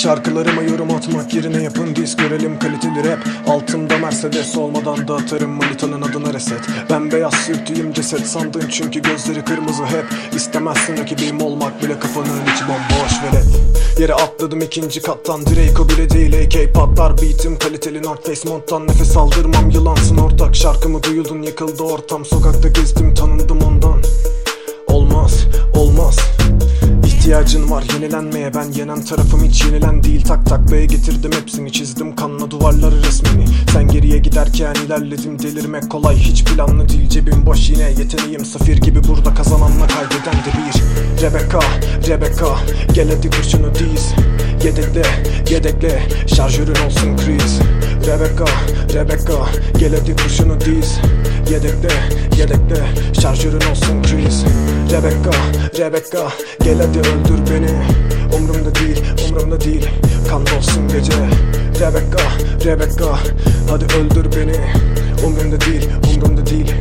Şarkılarıma yorum atmak yerine yapın diz görelim kaliteli rap Altımda Mercedes olmadan da atarım manitanın adına reset. Ben beyaz sürtüyüm ceset sandın çünkü gözleri kırmızı hep. İstemezsin rakibim olmak bile kafanın içi bomboş velet Yere atladım ikinci kattan Draco bile değil AK patlar beatim. Kaliteli North Face monttan Nefes aldırmam yılansın ortak. Şarkımı duyuldun yıkıldı ortam. Sokakta gezdim tanındım ondan İhtiyacın var. Yenilenmeye ben yenen tarafım hiç yenilen değil. Tak taklaya getirdim hepsini çizdim kanla duvarları resmini. Sen geriye giderken ilerledim delirmek kolay. Hiç planlı değil Cebim boş. Yine yeteneğim safir gibi burada kazananla kaybeden de bir. Rebecca, Rebecca gel hadi kurşunu diz. Yedekle, yedekle şarjörün olsun kriz. Rebecca, Rebecca gel hadi kurşunu diz. Yedekle, yedekle şarjörün olsun kriz. Rebecca, Rebecca gel hadi öldür beni. Umrumda değil, umrumda değil. Kan olsun gece. Rebecca, Rebecca hadi öldür beni. Umrumda değil, umrumda değil